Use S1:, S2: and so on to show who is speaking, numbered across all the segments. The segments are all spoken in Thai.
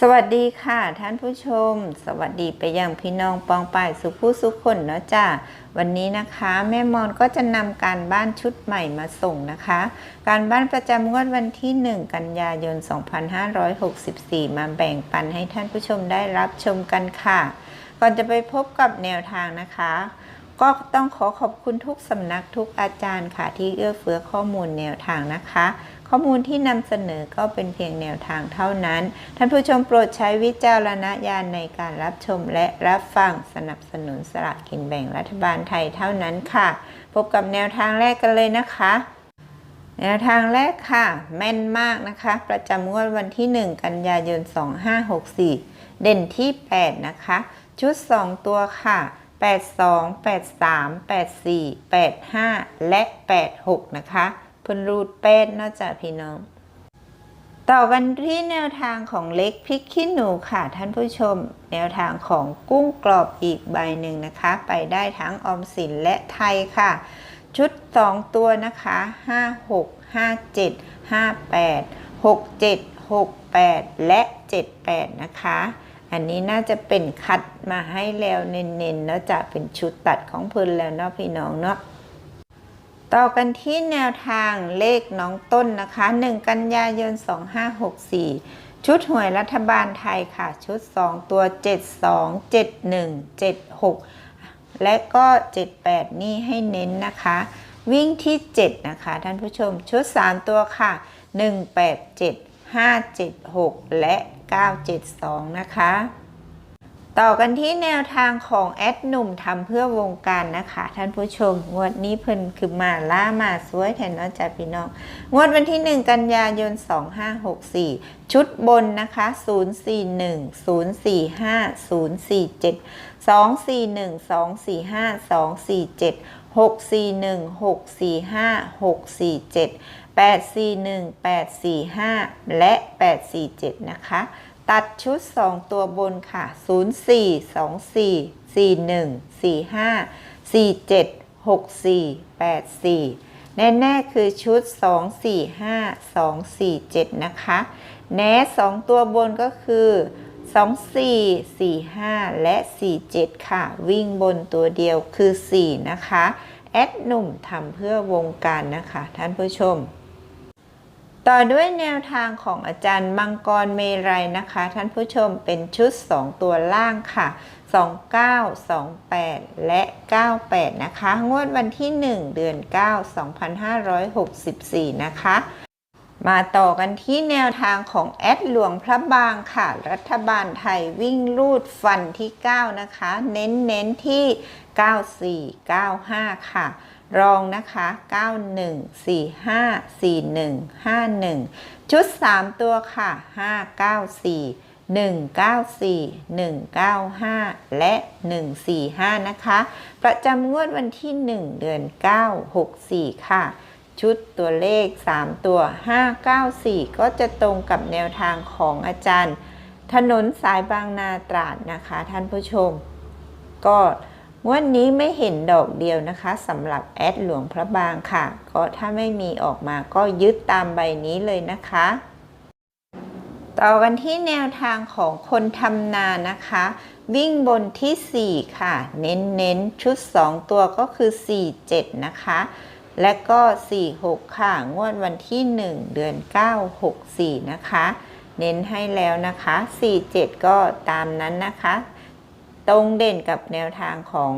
S1: สวัสดีค่ะท่านผู้ชม สวัสดีไปยังพี่น้องปองป่ายสุผู้สุขคนเนาะจ้าวันนี้นะคะ แม่มอนก็จะนำการบ้านชุดใหม่มาส่งนะคะ การบ้านประจำงวดวันที่ 1 กันยายน 2564 มาแบ่งปันให้ท่านผู้ชมได้รับชมกันค่ะ ก่อนจะไปพบกับแนวทางนะคะ ก็ต้องขอขอบคุณทุกสำนักทุกอาจารย์ค่ะที่เอื้อเฟื้อข้อมูลแนวทางนะคะ ข้อมูลที่นำเสนอก็เป็นเพียงแนวทางเท่านั้น ท่านผู้ชมโปรดใช้วิจารณญาณในการรับชมและรับฟังสนับสนุนสลากกินแบ่งรัฐบาลไทยเท่านั้นค่ะ พบกับแนวทางแรกกันเลยนะคะแนวทางแรกค่ะ แม่นมากนะคะ ประจำงวดวันที่ 1 กันยายน 2564 เด่นที่ 8 นะคะ ชุด 2 ตัวค่ะ 82 83 84 85 และ 86 นะคะ เพิ่นรูดเป็ดนอกจากพี่น้อง ต่อกันที่แนวทางของเล็กพริกขี้หนูค่ะท่านผู้ชม แนวทางของกุ้งกรอบอีกใบหนึ่งนะคะ ไปได้ทั้งออมสินและไทยค่ะ ชุด 2 ตัวนะคะ 56 57 58 67 68 และ 78 นะคะ อันนี้น่าจะเป็นคัดมาให้แล้วเน้นๆแล้วจะเป็นชุดตัดของเพิ่นแล้วเนาะพี่น้องเนาะ ต่อกันที่แนวทางเลขน้องต้นนะคะ 1 กันยายน 2564 ชุดหวยรัฐบาลไทยค่ะ ชุด 2 ตัว 72 71 76 และก็ 78 นี่ให้เน้นนะคะ วิ่งที่ 7 นะคะ ท่านผู้ชมชุด 3 ตัวค่ะ 187 576 และ 972 นะคะ ต่อกันที่แนวทางของแอดหนุ่มทำเพื่อวงการนะคะ ท่านผู้ชม งวดนี้เพิ่นคือมาล่ามาสวยแทนเนาะจ้ะพี่น้อง งวดวันที่ 1 กันยายน 2564 ชุดบนนะคะ 041 045 047 241 245 247 641 645 647 841 845 และ 847 นะคะ ตัดชุด 2 ตัวบนค่ะ 04 24 41 45 47 64 84 แน่ ๆ คือชุด 2 4 5 2 4 7 นะคะแน่2ตัวบนก็คือ 2 4 4 5 และ 4 7 ค่ะ วิ่งบนตัวเดียวคือ 4 นะคะ แอดหนุ่มทำเพื่อวงการนะคะ ท่านผู้ชม ต่อด้วยแนวทางของอาจารย์มังกรเมรัยนะคะ ท่านผู้ชมเป็นชุด 2 ตัวล่างค่ะ 29 28 และ 98 นะคะ งวดวันที่ 1 เดือน 9 2564 นะคะ มาต่อกันที่แนวทางของแอดหลวงพระบางค่ะ รัฐบาลไทยวิ่งรูดฟันที่ 9 นะคะ เน้นเน้นที่ 94 95 ค่ะ รองนะคะ 91 45 41 51 ชุด 3 ตัวค่ะ 594 194 195 และ 145 นะคะ ประจำงวดวันที่ 1 เดือน 9 64 ค่ะ ชุดตัวเลข 3 ตัว 594 ก็จะตรงกับแนวทางของอาจารย์ ถนนสายบางนาตราดนะคะท่านผู้ชม ก็งวันนี้ไม่เห็นดอกเดียวนะคะสำหรับแอดหลวงพระบางค่ะ ก็ถ้าไม่มีออกมาก็ยึดตามใบนี้เลยนะคะ ต่อกันที่แนวทางของคนทำนานะคะ วิ่งบนที่ 4 ค่ะ เน้นเน้นๆชุด 2 ตัวก็คือ 4 7 นะคะ และก็ 4 6 ค่ะ งวดวันที่ 1 เดือน 9 6 4 นะคะ เน้นให้แล้วนะคะ 4 7 ก็ตามนั้นนะคะ ตรงเด่นกับแนวทางของ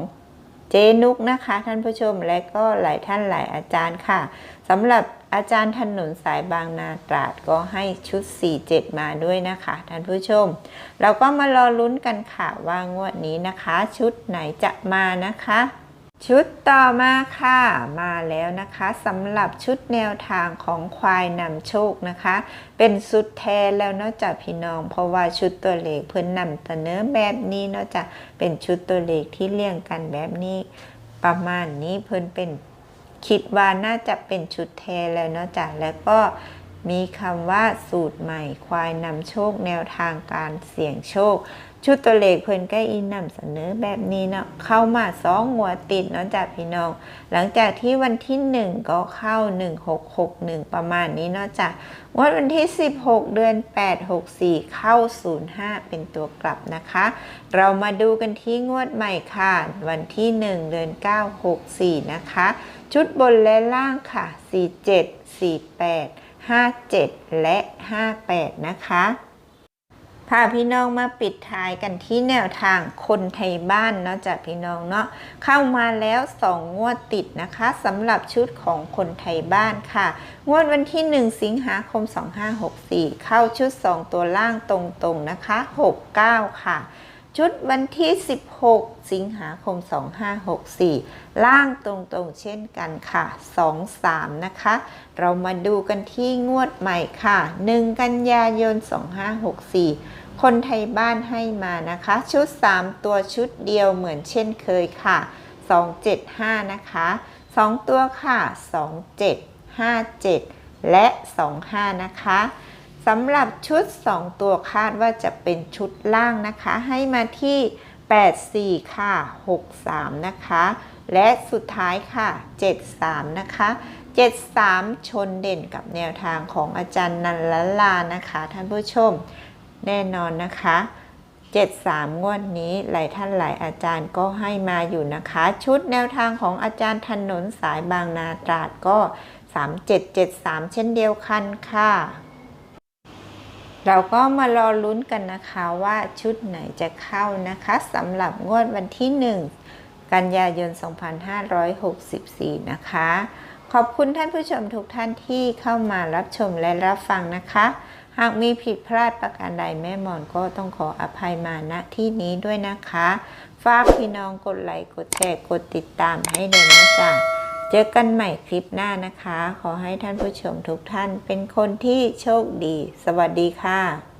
S1: เจนุกนะคะ ท่านผู้ชมและก็หลายท่านหลายอาจารย์ค่ะสำหรับอาจารย์ถนนสายบางนาตราดก็ให้ชุด 47 มาด้วยนะคะ ท่านผู้ชม เราก็มารอลุ้นกันค่ะว่างวดนี้นะคะ ชุดไหนจะมานะคะ ชุดต่อมาค่ะมาแล้วนะคะสำหรับชุดแนวทางของควายนำโชคนะคะ เป็นสุดแทนแล้วเนอกจากพี่น้อง เพราะว่าชุดตัวเลขเพิ่อนนำเสนอแบบนี้เนอกจากเป็นชุดตัวเลขที่เรียงกันแบบนี้ ประมาณนี้เพิ่อนเป็นคิดว่าน่าจะเป็นชุดแทนแล้วเนอกจากแล้วก็มีคำว่าสูตรใหม่ควายนำโชคแนวทางการเสี่ยงโชค ชุดตัวเลขเพิ่นใกล้อินนำเสนอแบบนี้เนาะเข้ามาสองหัวติดเนาะจากพี่น้อง หลังจากที่วันที่หนึ่งก็เข้า 1661 ประมาณนี้เนาะจ้ะงวดวันที่ 16 เดือน 8 64 เข้า 05 เป็นตัวกลับนะคะ เรามาดูกันที่งวดใหม่ค่ะ วันที่ 1 เดือน 9 64 นะคะ ชุดบนและล่างค่ะ 47 48 57 และ 58 นะคะ พาพี่น้องมาปิดท้ายกันที่แนวทางคนไทยบ้านเนาะจากพี่น้องเนาะเข้ามาแล้ว2งวดติดนะคะสำหรับชุดของคนไทยบ้านค่ะ งวดวันที่ 1 สิงหาคม 2564 เข้าชุด 2 ตัวล่างตรงๆนะคะ 69 ค่ะ ชุดวันที่ 16 สิงหาคม 2564 ล่างตรงๆ เช่นกันค่ะ 23 นะคะ เรามาดูกันที่งวดใหม่ค่ะ 1 กันยายน 2564 คนไทยบ้านให้มานะคะ ชุด 3 ตัวชุดเดียวเหมือนเช่นเคยค่ะ 275 นะคะ 2 ตัวค่ะ 27 57 และ 25 นะคะ สำหรับชุด 2 ตัวคาดว่าจะเป็นชุดล่างนะคะ ให้มาที่ 84 ค่ะ 63 นะคะ และสุดท้ายค่ะ 73 นะคะ 73 ชนเด่นกับแนวทางของอาจารย์นันละลานะคะ ท่านผู้ชมแน่นอนนะคะ 73 งวดนี้หลายท่านหลายอาจารย์ก็ให้มาอยู่นะคะ ชุดแนวทางของอาจารย์ถนนสายบางนาตราดก็ 3773 เช่นเดียวกันค่ะ เราก็มารอลุ้นกันนะคะว่าชุดไหนจะเข้านะคะสำหรับงวดวันที่ 1 กันยายน 2564 นะคะ ขอบคุณท่านผู้ชมทุกท่านที่เข้ามารับชมและรับฟังนะคะ หากมีผิดพลาดประการใดแม่หมอนก็ต้องขออภัยมาณที่นี้ด้วยนะคะ ฝากพี่น้องกดไลค์กดแชร์กดติดตามให้เลยนะจ๊ะ เจอกันใหม่คลิปหน้านะคะ ขอให้ท่านผู้ชมทุกท่านเป็นคนที่โชคดี สวัสดีค่ะ